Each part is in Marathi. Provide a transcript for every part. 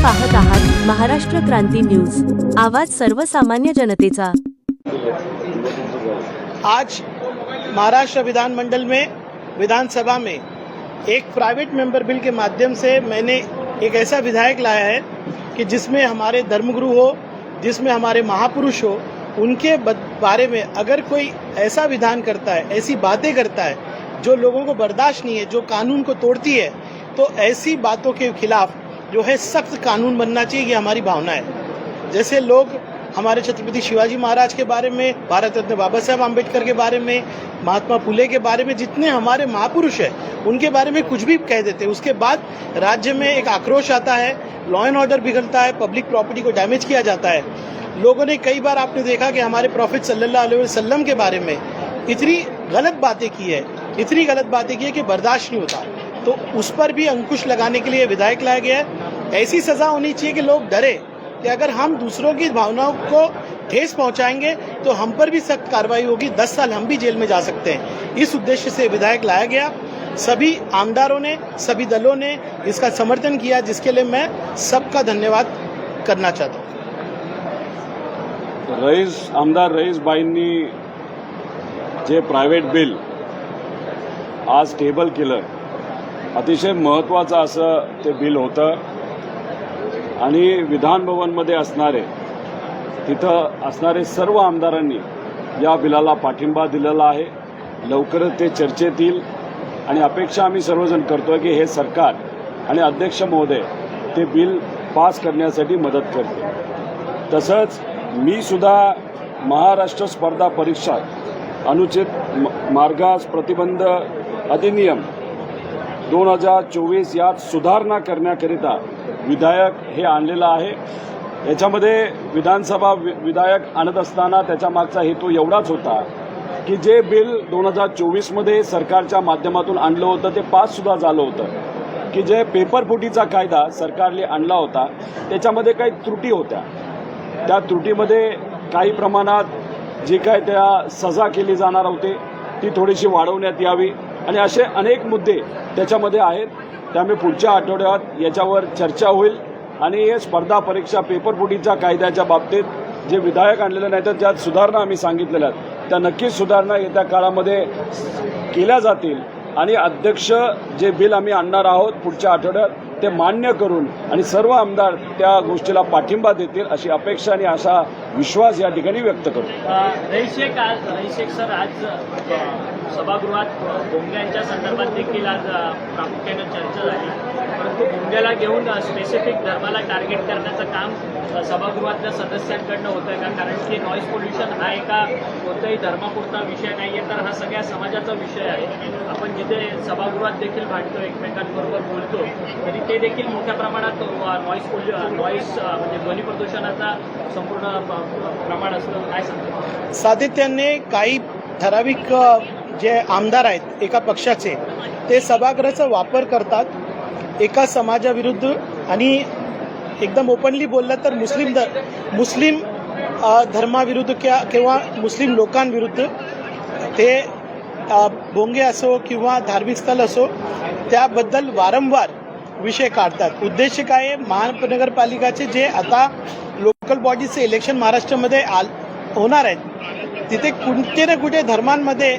आपण पाहत आहात महाराष्ट्र क्रांती न्यूज. आवाज सर्वसामान्य जनतेचा. आज महाराष्ट्र विधानमंडल में विधानसभा में एक प्राइवेट मेंबर बिल के माध्यम से मैंने एक ऐसा विधायक लाया है कि जिसमें हमारे धर्मगुरु हो जिसमें हमारे महापुरुष हो उनके बारे में अगर कोई ऐसा विधान करता है ऐसी बातें करता है जो लोगों को बर्दाश्त नहीं है जो कानून को तोड़ती है तो ऐसी बातों के खिलाफ जो है सख्त कानून बनना चाहिए, ये हमारी भावना है। जैसे लोग हमारे छत्रपति शिवाजी महाराज के बारे में, भारत रत्न बाबा साहेब आम्बेडकर के बारे में, महात्मा फुले के बारे में जितने हमारे महापुरुष हैं, उनके बारे में कुछ भी कह देते हैं। उसके बाद राज्य में एक आक्रोश आता है लॉ एंड ऑर्डर बिगड़ता है पब्लिक प्रॉपर्टी को डैमेज किया जाता है। लोगों ने कई बार आपने देखा कि हमारे प्रॉफिट सल्लल्लाहु अलैहि वसल्लम के बारे में इतनी गलत बातें की है, इतनी गलत बातें की है कि बर्दाश्त नहीं होता। तो उस पर भी अंकुश लगाने के लिए विधायक लाया गया है। ऐसी सजा होनी चाहिए कि लोग डरे कि अगर हम दूसरों की भावनाओं को ठेस पहुंचाएँगे तो हम पर भी सख्त कार्रवाई होगी। दस साल हम भी जेल में जा सकते हैं। इस उद्देश्य से विधायक लाया गया। सभी आमदारों ने, सभी दलों ने इसका समर्थन किया, जिसके लिए मैं सबका धन्यवाद करना चाहता हूँ। रईस, आमदार रईसबाईंनी जे प्रायव्हेट बिल, आज टेबल केलं अतिशय महत्त्वाचं असं ते बिल होतं. आणि विधानभवनमध्ये असणारे तिथं असणारे सर्व आमदारांनी या बिलाला पाठिंबा दिलेला आहे. लवकरच ते चर्चेत येईल. आणि अपेक्षा आम्ही सर्वजण करतोय की हे सरकार आणि अध्यक्ष महोदय ते बिल पास करण्यासाठी मदत करते तसंच मी सुद्धा महाराष्ट्र स्पर्धा परीक्षा अनुचित म- मार्गास प्रतिबंध अधिनियम दोन हजार चोवीस यात सुधारणा करण्याकरिता विधायक हे आणलेलं आहे. याच्यामध्ये विधानसभा वि- विधायक आणत असताना त्याच्या मागचा हेतू एवढाच होता की जे बिल दोन हजार चोवीसमध्ये सरकारच्या माध्यमातून आणलं होतं ते पास सुद्धा झालं होतं. की जे पेपरफुटीचा कायदा सरकारने आणला होता त्याच्यामध्ये काही त्रुटी होत्या. त्या त्रुटीमध्ये काही प्रमाणात जी काय त्या सजा केली जाणार होते ती थोडीशी वाढवण्यात यावी. आणि असे अनेक मुद्दे त्याच्यामध्ये आहेत. त्यामुळे पुढच्या आठवड्यात याच्यावर चर्चा होईल. आणि हे स्पर्धा परीक्षा पेपरफुटीच्या कायद्याच्या बाबतीत जे विधायक आणलेले नाही तर ज्यात सुधारणा आम्ही सांगितलेल्या आहेत. त्या नक्कीच सुधारणा येत्या काळामध्ये केल्या जातील. आणि अध्यक्ष जे बिल आम्ही आणणार आहोत पुढच्या आठवड्यात ते मान्य करून आणि सर्व आमदार त्या गोष्टीला पाठिंबा देतील अशी अपेक्षा आणि असा विश्वास या ठिकाणी व्यक्त करतो. रईशेख आज सर आज सभागृहात भोंग्यांच्या संदर्भात देखील आज प्रामुख्यानं चर्चा झाली. परंतु घेऊन स्पेसिफिक धर्माला टार्गेट करण्याचं काम सभागृहातल्या सदस्यांकडनं होतं का? कारण की नॉईज पोल्युशन हा एका कोणत्याही धर्मापुरता विषय नाही आहे तर हा सगळ्या समाजाचा विषय आहे. आपण जिथे सभागृहात देखील भांडतो एकमेकांबरोबर बोलतो तरी ते देखील मोठ्या प्रमाणात नॉईज पोल्यु नॉईज म्हणजे ध्वनी प्रदूषणाचा संपूर्ण प्रमाण असतं. काय सांगतो? सातत्याने काही ठराविक जे आमदार आहेत एका पक्षाचे ते सभागृहाचा वापर करतात. एका समाजाविरुद्ध आणि एकदम ओपनली बोललं तर मुस्लिम दर मुस्लिम धर्माविरुद्ध किंवा किंवा मुस्लिम लोकांविरुद्ध ते भोंगे असो किंवा धार्मिक स्थळ असो त्याबद्दल वारंवार विषय काढतात. उद्देश काय आहे? महानगरपालिकाचे जे आता लोकल बॉडीचे इलेक्शन महाराष्ट्रामध्ये आल होणार आहेत तिथे कुठे ना कुठे धर्मांमध्ये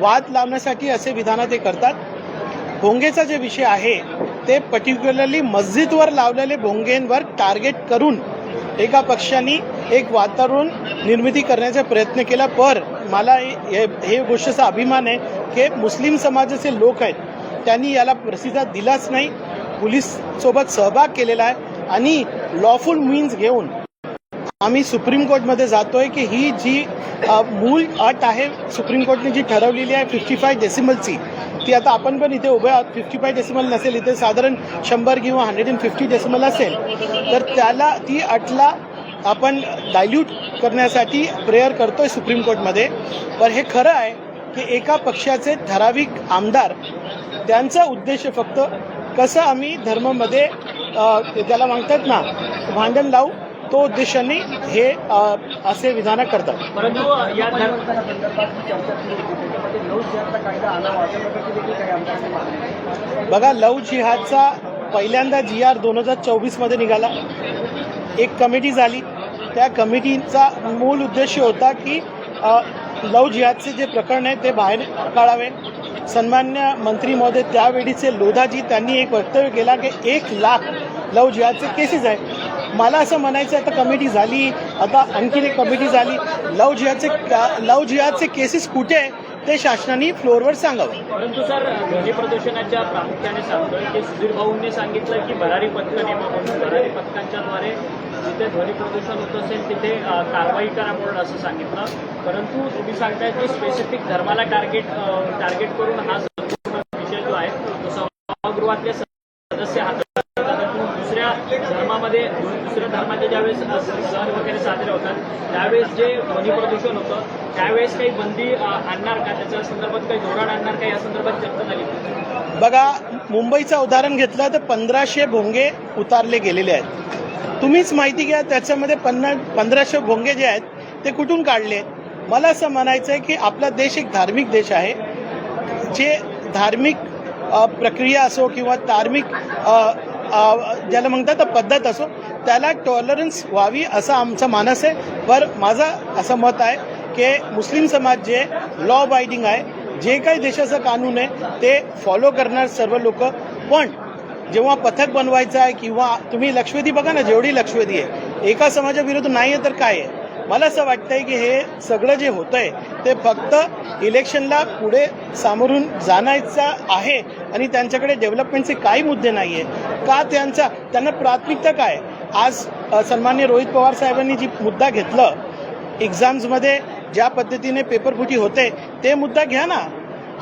वाद लावण्यासाठी असे विधानं ते करतात. भोंगेचा जे विषय आहे ते पर्टिक्युलरली मस्जिदवर लावलेले भोंगेंवर टार्गेट करून एका पक्षाने एक वातावरण निर्मिती करण्याचा प्रयत्न केला. पर मला हे हे गोष्टीचा अभिमान आहे की मुस्लिम समाजाचे लोक आहेत त्यांनी याला प्रतिसाद दिलाच नाही. पोलीससोबत सहभाग केलेला आहे आणि लॉफुल मीन्स घेऊन आम्ही सुप्रीम कोर्टमध्ये जातोय की ही जी मूळ अट आहे सुप्रीम कोर्टने जी ठरवलेली आहे फिफ्टी फाय डेसिमलची ती आता आपण पण इथे उभे आहोत. फिफ्टी फाय डेसिमल नसेल इथे साधारण शंभर किंवा हंड्रेड अँड फिफ्टी डेसिमल असेल. तर त्याला ती अटला आपण डायल्यूट करण्यासाठी प्रेयर करतोय सुप्रीम कोर्टमध्ये. पण हे खरं आहे की एका पक्षाचे ठराविक आमदार त्यांचा उद्देश फक्त कसं आम्ही धर्मामध्ये त्याला म्हणतात ना भांडण लावू तो उद्देशाने हे असे विधानं करतात. परंतु या धर्म बघा लव जिहादचा पहिल्यांदा जी आर दोन हजार चोवीसमध्ये निघाला. एक कमिटी झाली. त्या कमिटीचा मूल उद्देश होता की लव जिहादचे जे प्रकरण आहे ते बाहेर काढावे. सन्मान्य मंत्री महोदय त्यावेळीचे लोधाजी त्यांनी एक वक्तव्य केला की एक लाख लव जिहादचे केसेस आहे मला असं म्हणायचं आता कमिटी झाली आता आणखीन एक कमिटी झाली. लव जिहादचे लव जिहादचे केसेस कुठे आहे ते शासनाने फ्लोअरवर सांगावं. परंतु सर ध्वनी प्रदूषणाच्या प्रामुख्याने सांगतोय की सुधीर भाऊंनी सांगितलं की भरारी पथकं नेमा म्हणून भरारी पथकांच्याद्वारे जिथे ध्वनी प्रदूषण होत असेल तिथे कारवाई करा म्हणून असं सांगितलं. परंतु तुम्ही सांगताय की स्पेसिफिक धर्माला टार्गेट टार्गेट करून हा संपूर्ण विषय जो आहे तो सभागृहातल्या सदस्य हाताळतात परंतु दुसऱ्या धर्मामध्ये दुसऱ्या धर्माचे ज्यावेळेस सण वगैरे साजरे होतात त्यावेळेस जे ध्वनी प्रदूषण होतं त्यावेळेस काही बंदी आणणार का? त्याच्या संदर्भात काही धोरण आणणार का? या संदर्भात चर्चा झाली बघा मुंबईचं उदाहरण घेतलं तर पंधराशे भोंगे उतारले गेलेले आहेत. तुम्हीच माहिती घ्या त्याच्यामध्ये पन्ना पंधराशे भोंगे जे आहेत ते कुठून काढले? मला असं म्हणायचं आहे की आपला देश एक धार्मिक देश आहे. जे धार्मिक प्रक्रिया असो किंवा धार्मिक ज्याला म्हणतात पद्धत असो त्याला टॉलरन्स व्हावी असं आमचं मानस आहे. पर माझं असं मत आहे की मुस्लिम समाज जे लॉ बायडिंग आहे जे काही देशाचं कानून आहे ते फॉलो करणार सर्व लोक. पण जेव्हा पथक बनवायचं आहे किंवा तुम्ही लक्षवेधी बघा ना जेवढी लक्षवेधी आहे. एका समाजाविरुद्ध नाही आहे तर काय आहे? मला असं वाटतंय की हे सगळं जे होतंय ते फक्त इलेक्शनला पुढे सामोरून जाणायचं आहे आणि त्यांच्याकडे डेव्हलपमेंटचे काही मुद्दे नाही आहे का त्यांचा त्यांना प्राथमिकता काय? आज अ, सन्मान्य रोहित पवार साहेबांनी जी मुद्दा घेतलं एक्झाम्समध्ये ज्या पद्धतीने पेपरफुटी होते ते मुद्दा घ्या ना.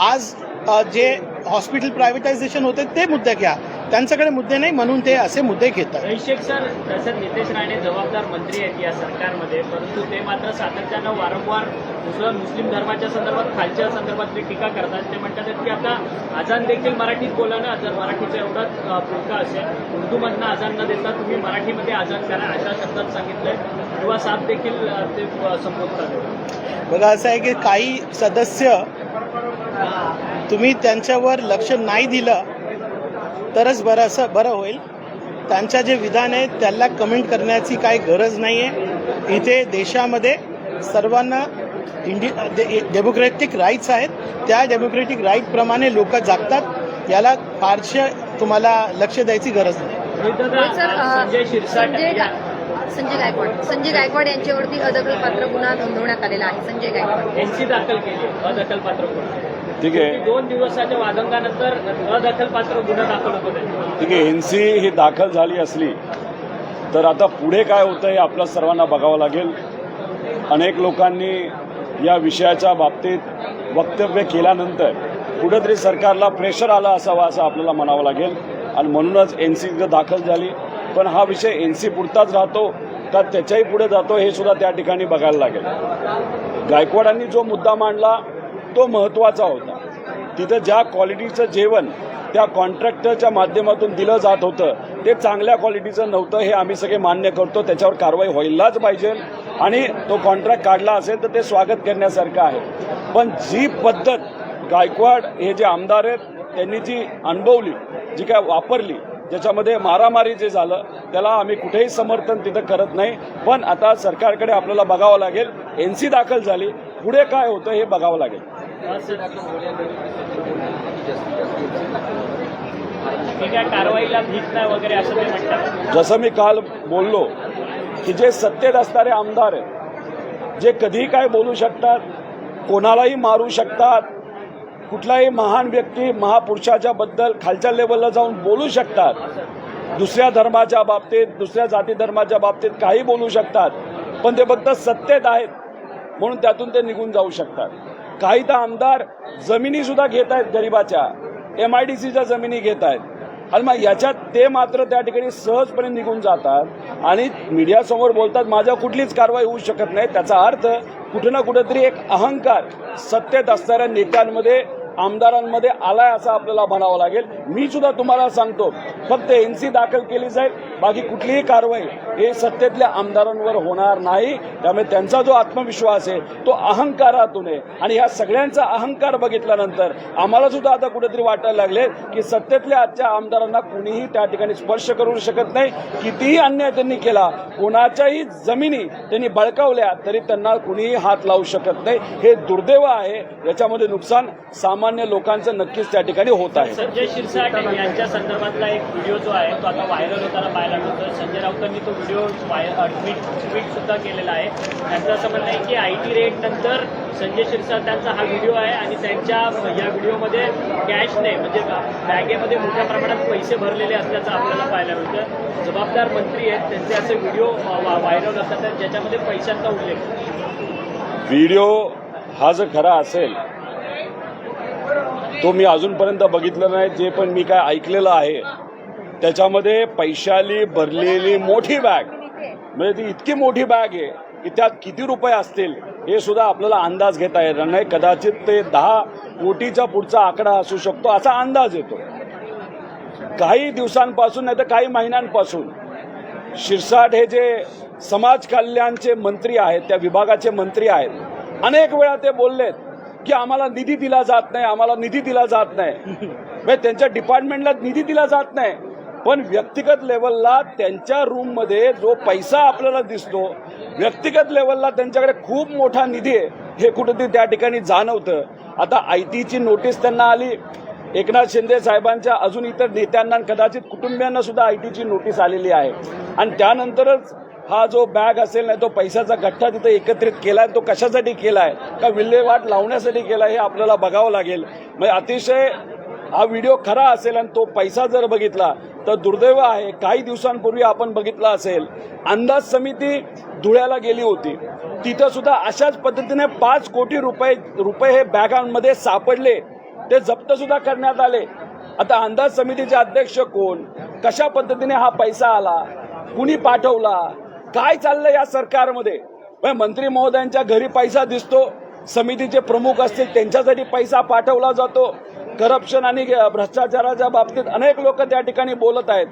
आज जे हॉस्पिटल प्रायव्हेटायझेशन होते ते मुद्दा घ्या. त्यांच्याकडे मुद्दे नाही म्हणून ते असे मुद्दे घेतात. रहीशेख सर तसं नितेश राणे जबाबदार मंत्री आहेत या सरकारमध्ये परंतु ते मात्र सातत्यानं वारंवार दुसरं मुस्लिम धर्माच्या संदर्भात खालच्या संदर्भातली टीका करतात. ते म्हणतात की आता अजान देखील मराठीत बोला ना जर मराठीचा एवढाच पुरका असेल उर्दूमधनं अजान न देता तुम्ही मराठीमध्ये अजान करा अशा शब्दात सांगितलंय. किंवा साप देखील ते संबोधतात. बघा असं आहे की काही सदस्य तुम्ही त्यांच्यावर लक्ष नाही दिलं तरच बरं असं बरं होईल. त्यांच्या जे विधान आहे त्याला कमेंट करण्याची काही गरज नाही आहे इथे देशामध्ये सर्वांना इंडि डे डेमोक्रॅटिक राईट्स आहेत. त्या डेमोक्रॅटिक राईटप्रमाणे लोक जागतात. याला फारशे तुम्हाला लक्ष द्यायची गरज नाही. अ, संजय गायकवाड. संजय गायकवाड यांच्यावरती अदखलपात्र गुन्हा नोंदवण्यात आलेला आहे. संजय गायकवाड. एनसी दाखल केली अदखलपात्र गुन्हा. ठीक आहे. दोन दिवसाच्या वादंगानंतर अदखलपात्र गुन्हा दाखल होतो. ठीक आहे एन सी ही दाखल झाली असली तर आता पुढे काय होतं हे आपल्या सर्वांना बघावं लागेल. अनेक लोकांनी या विषयाच्या बाबतीत वक्तव्य केल्यानंतर कुठंतरी सरकारला प्रेशर आलं असावं असं आपल्याला म्हणावं लागेल. आणि म्हणूनच एन सी दाखल झाली. पण हा विषय एन सी पुरताच राहतो का त्याच्याही पुढे जातो हे सुद्धा त्या ठिकाणी बघायला लागेल. गायकवाडांनी जो मुद्दा मांडला तो महत्त्वाचा होता. तिथं ज्या क्वालिटीचं जेवण त्या कॉन्ट्रॅक्टरच्या माध्यमातून दिलं जात होतं ते चांगल्या क्वालिटीचं नव्हतं हे आम्ही सगळे मान्य करतो. त्याच्यावर कारवाई व्हायलाच पाहिजे आणि तो कॉन्ट्रॅक्ट काढला असेल तर ते स्वागत करण्यासारखं आहे. पण जी पद्धत गायकवाड हे जे आमदार आहेत त्यांनी जी अनुभवली जी काय वापरली ज्याच्यामध्ये मारामारी जे झालं त्याला आम्ही कुठेही समर्थन तिथं करत नाही. पण आता सरकारकडे आपल्याला बघावं लागेल एन सी दाखल झाली पुढे काय होतं हे बघावं लागेल. जसं मी काल बोललो की जे सत्तेत असणारे आमदार आहेत जे कधीही काय बोलू शकतात कोणालाही मारू शकतात कुठलाही महान व्यक्ती महापुरुषाच्या बद्दल खालच्या लेवलला जाऊन बोलू शकतात दुसऱ्या धर्माच्या बाबतीत दुसऱ्या जाती धर्माच्या बाबतीत काही बोलू शकतात पण ते फक्त सत्तेत आहेत म्हणून त्यातून ते निघून जाऊ शकतात. काही तर आमदार जमिनी सुद्धा घेत आहेत गरिबाच्या. एम आय डी सीच्या जमिनी घेत आहेत. आणि मग याच्यात ते मात्र त्या ठिकाणी सहजपणे निघून जातात आणि मीडियासमोर बोलतात माझ्या कुठलीच कारवाई होऊ शकत नाही. त्याचा अर्थ कुठं ना कुठंतरी एक अहंकार सत्तेत असणाऱ्या नेत्यांमध्ये आमदारांमध्ये आलाय असं आपल्याला म्हणावं लागेल. मी सुद्धा तुम्हाला सांगतो फक्त एनसी दाखल केली जाईल बाकी कुठलीही कारवाई हे सत्तेतल्या आमदारांवर होणार नाही. त्यामुळे त्यांचा जो आत्मविश्वास आहे तो अहंकारातून आहे. आणि ह्या सगळ्यांचा अहंकार बघितल्यानंतर आम्हाला सुद्धा आता कुठेतरी वाटायला लागले की सत्तेतल्या आजच्या आमदारांना कुणीही त्या ठिकाणी स्पर्श करू शकत नाही. कितीही अन्याय त्यांनी केला कोणाच्याही जमिनी त्यांनी बळकावल्या तरी त्यांना कुणीही हात लावू शकत नाही. हे दुर्दैव आहे. याच्यामध्ये नुकसान सामान्य लोकांचं नक्कीच त्या ठिकाणी होत आहे. संजय शिरसाट यांच्या संदर्भातला एक व्हिडिओ जो आहे तो आता व्हायरल होताना पाहायला मिळतो संजय राऊतांनी तो व्हिडिओ ट्विट ट्विट सुद्धा केलेला आहे. त्यांचं असं म्हणणं आहे की आय टी रेट नंतर संजय शिरसाट यांचा हा व्हिडिओ आहे आणि त्यांच्या या व्हिडिओमध्ये कॅश नाही म्हणजे बॅगेमध्ये मोठ्या प्रमाणात पैसे भरलेले असल्याचं आपल्याला पाहायला मिळतं जबाबदार मंत्री आहेत त्यांचे असे व्हिडिओ व्हायरल असतात ज्याच्यामध्ये पैशांचा उल्लेख. व्हिडिओ हा जर खरा असेल तो मी अजूनपर्यंत बघितलं नाही जे पण मी काय ऐकलेलं आहे त्याच्यामध्ये पैशाली भरलेली मोठी बॅग म्हणजे ती इतकी मोठी बॅग आहे की त्यात किती रुपये असतील हे सुद्धा आपल्याला अंदाज घेता येणार नाही. कदाचित ते दहा कोटीचा पुढचा आकडा असू शकतो असा अंदाज येतो. काही दिवसांपासून नाही तर काही महिन्यांपासून शिरसाट हे जे समाज कल्याणचे मंत्री आहेत त्या विभागाचे मंत्री आहेत अनेक वेळा ते बोललेत की आम्हाला निधी दिला जात नाही आम्हाला निधी दिला जात नाही. म्हणजे त्यांच्या डिपार्टमेंटला निधी दिला जात नाही. पण व्यक्तिगत लेवलला त्यांच्या रूममध्ये जो पैसा आपल्याला दिसतो व्यक्तिगत लेवलला त्यांच्याकडे खूप मोठा निधी आहे. हे कुठेतरी त्या ठिकाणी जाणवतं. आता आय टीची नोटीस त्यांना आली. एकनाथ शिंदे साहेबांच्या अजून इतर नेत्यांना कदाचित कुटुंबियांना सुद्धा आय टीची नोटीस आलेली आहे. आणि त्यानंतरच हा जो बॅग असेल नाही तो पैशाचा गठ्ठा तिथे एकत्रित केलाय तो कशासाठी केलाय? का विल्हेवाट लावण्यासाठी केलाय हे आपल्याला बघावं लागेल. म्हणजे अतिशय हा व्हिडिओ खरा असेल आणि तो पैसा जर बघितला तर दुर्दैव आहे. काही दिवसांपूर्वी आपण बघितला असेल अंदाज समिती धुळ्याला गेली होती. तिथं सुद्धा अशाच पद्धतीने पाच कोटी रुपये रुपये हे बॅगांमध्ये सापडले. ते जप्त सुद्धा करण्यात आले. आता अंदाज समितीचे अध्यक्ष कोण? कशा पद्धतीने हा पैसा आला? कुणी पाठवला? काय चाललं या सरकारमध्ये? मंत्री महोदयांच्या घरी पैसा दिसतो समितीचे प्रमुख असतील त्यांच्यासाठी पैसा पाठवला जातो. करप्शन आणि भ्रष्टाचाराच्या बाबतीत अनेक लोक त्या ठिकाणी बोलत आहेत.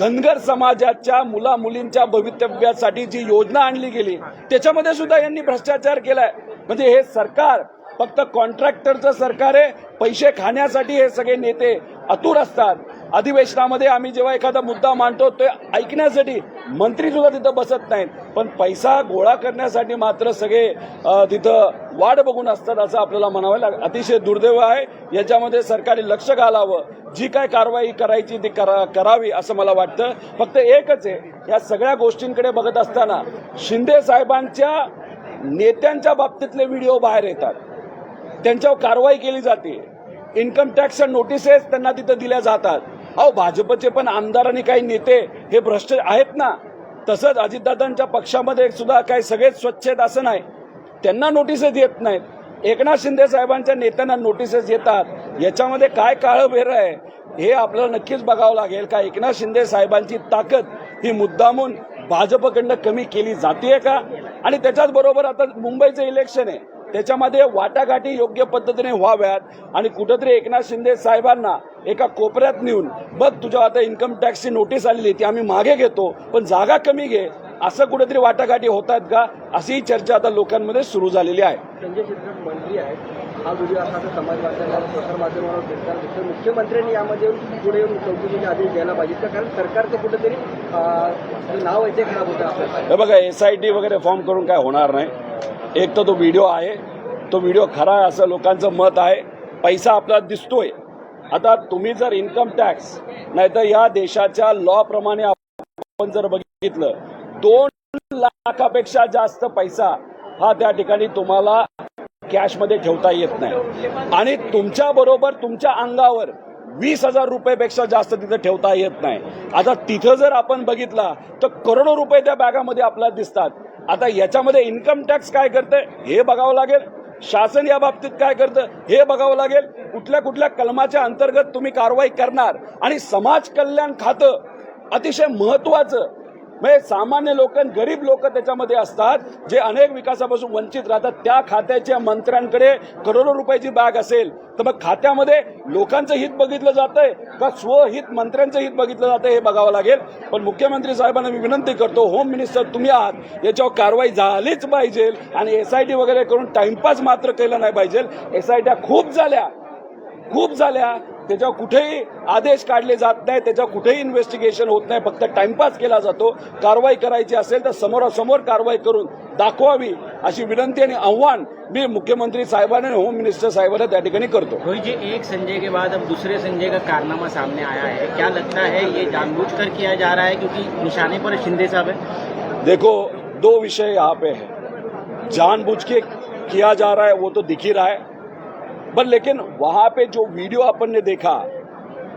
धनगर समाजाच्या मुला मुलींच्या भवितव्यासाठी जी योजना आणली गेली त्याच्यामध्ये सुद्धा यांनी भ्रष्टाचार केलाय. म्हणजे हे सरकार फक्त कॉन्ट्रॅक्टरचं सरकार आहे पैसे खाण्यासाठी हे सगळे नेते अतुर असतात. अधिवेशनामध्ये आम्ही जेव्हा एखादा मुद्दा मांडतो ते ऐकण्यासाठी मंत्री सुद्धा तिथं बसत नाहीत. पण पैसा गोळा करण्यासाठी मात्र सगळे तिथं वाट बघून असतात असं आपल्याला म्हणावं लाग अतिशय दुर्दैव आहे. याच्यामध्ये सरकारने लक्ष घालावं. जी काय कारवाई करायची ती करा करावी असं मला वाटतं. फक्त एकच आहे या सगळ्या गोष्टींकडे बघत असताना शिंदे साहेबांच्या नेत्यांच्या बाबतीतले व्हिडिओ बाहेर येतात. त्यांच्यावर कारवाई केली जाते. इन्कम टॅक्सच्या नोटिसेस त्यांना तिथं दिल्या जातात. अहो भाजपचे पण आमदार आणि काही नेते हे भ्रष्ट आहेत ना. तसंच अजितदादांच्या पक्षामध्ये सुद्धा काही सगळेच स्वच्छ आहेत असं नाही. त्यांना नोटिसेस येत नाहीत. एकनाथ शिंदे साहेबांच्या नेत्यांना नोटिसेस येतात. याच्यामध्ये काय काळं बेरं आहे हे आपल्याला नक्कीच बघावं लागेल का? एकनाथ शिंदे साहेबांची ताकद ही मुद्दामून भाजपकडनं कमी केली जाते का? आणि त्याच्याच बरोबर आता मुंबईचं इलेक्शन आहे. त्याच्यामध्ये वाटाघाटी योग्य पद्धतीने व्हाव्यात आणि कुठंतरी एकनाथ शिंदे साहेबांना एका कोपऱ्यात नेऊन बघ तुझ्या आता इन्कम टॅक्सची नोटीस आलेली ती आम्ही मागे घेतो पण जागा कमी घे. असं कुठेतरी वाटाघाटी होत आहेत का? अशी चर्चा आता लोकांमध्ये सुरू झालेली आहे. संजय शिरसाट मंत्री आहेत. हा व्हिडिओ असा आता समाज माध्यमावर प्रसारमाध्यमावर फिरताना दिसतो मुख्यमंत्र्यांनी यामध्ये पुढे येऊन चौकशीचे आदेश द्यायला पाहिजेत का? कारण सरकारचं कुठेतरी नाव आहे ते खराब होतं हे बघा एस आय टी वगैरे फॉर्म करून काय होणार नाही. एक तर तो व्हिडिओ आहे तो व्हिडिओ खरा आहे असं लोकांचं मत आहे. पैसा आपल्याला दिसतोय. आता तुम्ही जर इन्कम टॅक्स नाहीतर या देशाच्या लॉ प्रमाणे आपण जर बघितलं दोन लाखापेक्षा जास्त पैसा हा त्या ठिकाणी तुम्हाला कॅशमध्ये ठेवता येत नाही. आणि तुमच्या बरोबर तुमच्या अंगावर वीस हजार रुपयेपेक्षा जास्त तिथं ठेवता येत नाही. आता तिथं जर आपण बघितला तर करोडो रुपये त्या बॅगामध्ये आपल्याला दिसतात. आता याच्यामध्ये इन्कम टॅक्स काय करतं हे बघावं लागेल. शासन या बाबतीत काय करतं हे बघावं लागेल. कुठल्या कुठल्या कलमाच्या अंतर्गत तुम्ही कारवाई करणार आणि समाज कल्याण खातं अतिशय महत्वाचं. म्हणजे सामान्य लोक गरीब लोक त्याच्यामध्ये असतात जे अनेक विकासापासून वंचित राहतात. त्या खात्याच्या मंत्र्यांकडे करोडो रुपयाची बॅग असेल. तर मग खात्यामध्ये लोकांचं हित बघितलं जातंय का स्वहित मंत्र्यांचं हित बघितलं जातंय हे बघावं लागेल. पण मुख्यमंत्री साहेबांना मी विनंती करतो होम मिनिस्टर तुम्ही आहात. याच्यावर कारवाई झालीच पाहिजे आणि एस आय टी वगैरे करून टाइमपास मात्र केला नाही पाहिजे. ट्या खूप झाल्या. खूप झाल्या. त्याच्यावर कुठेही आदेश काढले जात नाही त्याच्यावर कुठेही इन्व्हेस्टिगेशन होत नाही फक्त टाइमपास केला जातो. कारवाई करायची असेल तर समोरासमोर कारवाई करून दाखवावी अशी विनंती आणि आव्हान मी मुख्यमंत्री साहेबांना आणि होम मिनिस्टर साहेबांना त्या ठिकाणी करतो. जी एक संजय के बाद अब दूसरे संजय का कारनामा सामने आया है। क्या लगता है ये जानबूझकर किया जा रहा है? क्योंकि निशाने पर शिंदे साहब है। देखो दो विषय यहाँ पे है। जानबूझ के किया जा रहा है वो तो दिख ही रहा है। पर लेकिन वहाँ पे जो वीडियो अपन ने देखा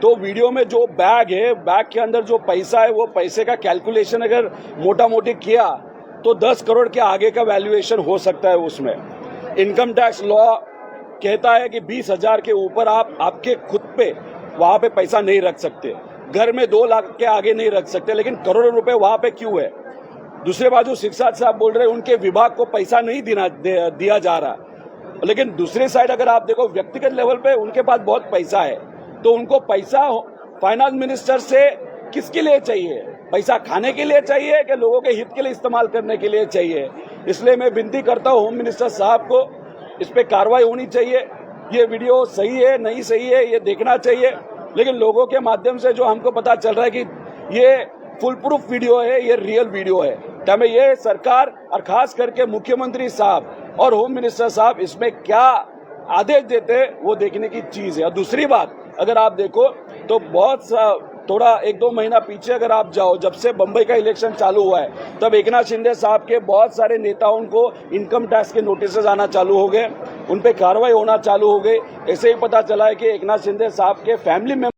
तो वीडियो में जो बैग है, बैग के अंदर जो पैसा है, वो पैसे का कैलकुलेशन अगर मोटा मोटी किया तो 10 करोड़ के आगे का वैल्यूएशन हो सकता है उसमें। इनकम टैक्स लॉ कहता है कि बीस हज़ार के ऊपर आप, आपके खुद पे वहाँ पे पैसा नहीं रख सकते। घर में दो लाख के आगे नहीं रख सकते, लेकिन करोड़ों रुपए वहाँ पे क्यों है? दूसरे बाजू शिक्षा साहब बोल रहे हैं, उनके विभाग को पैसा नहीं दिया जा रहा। लेकिन दूसरी साइड अगर आप देखो, व्यक्तिगत लेवल पे उनके पास बहुत पैसा है। तो उनको पैसा फाइनेंस मिनिस्टर से किसके लिए चाहिए? पैसा खाने के लिए चाहिए कि लोगों के हित के लिए इस्तेमाल करने के लिए चाहिए? इसलिए मैं विनती करता हूँ होम मिनिस्टर साहब को, इस पर कार्रवाई होनी चाहिए। ये वीडियो सही है, नहीं सही है, ये देखना चाहिए। लेकिन लोगों के माध्यम से जो हमको पता चल रहा है कि ये फुल प्रूफ वीडियो है, ये रियल वीडियो है। त्यामुळे ये सरकार और खास करके मुख्यमंत्री साहब और होम मिनिस्टर साहब इसमें क्या आदेश देते हैं, वो देखने की चीज़ है। और दूसरी बात, अगर आप देखो तो बहुत सा, थोड़ा एक दो महीना पीछे अगर आप जाओ, जब से बम्बई का इलेक्शन चालू हुआ है, तब एक नाथ शिंदे साहब के बहुत सारे नेताओं को इनकम टैक्स के नोटिस आना चालू हो गए, उन पे कार्रवाई होना चालू हो गई। ऐसे ही पता चला है कि एक नाथ शिंदे साहब के फैमिली में